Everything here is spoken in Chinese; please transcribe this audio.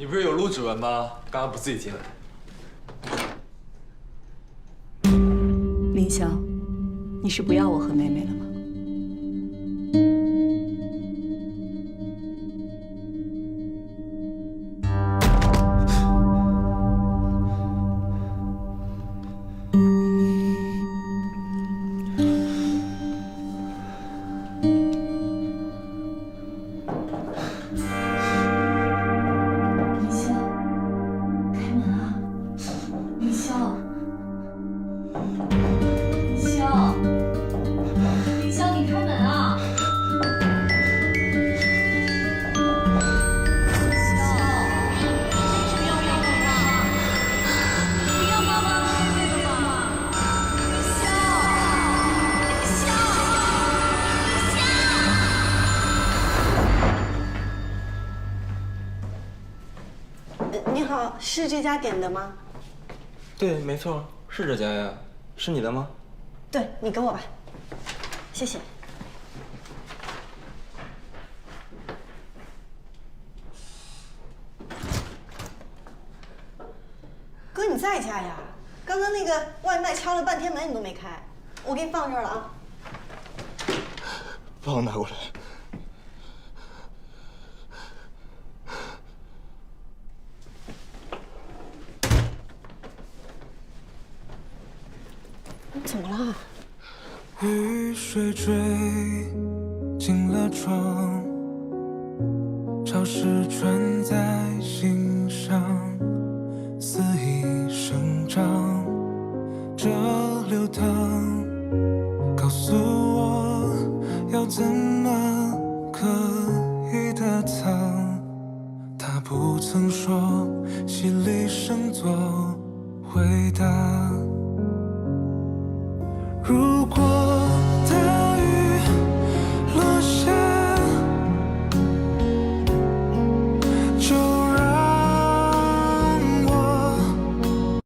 你不是有录指纹吗？刚刚不自己进来？林霄，你是不要我和妹妹了吗？你好，是这家点的吗？对，没错，是这家呀，是你的吗？对，你给我吧，谢谢。哥，你在家呀？刚刚那个外卖敲了半天门，你都没开，我给你放这儿了啊。帮我拿过来。怎么了？雨水坠进了窗，潮湿穿在心上，肆意生长，这流淌，告诉我要怎么可以得藏。他不曾说犀利声做回答。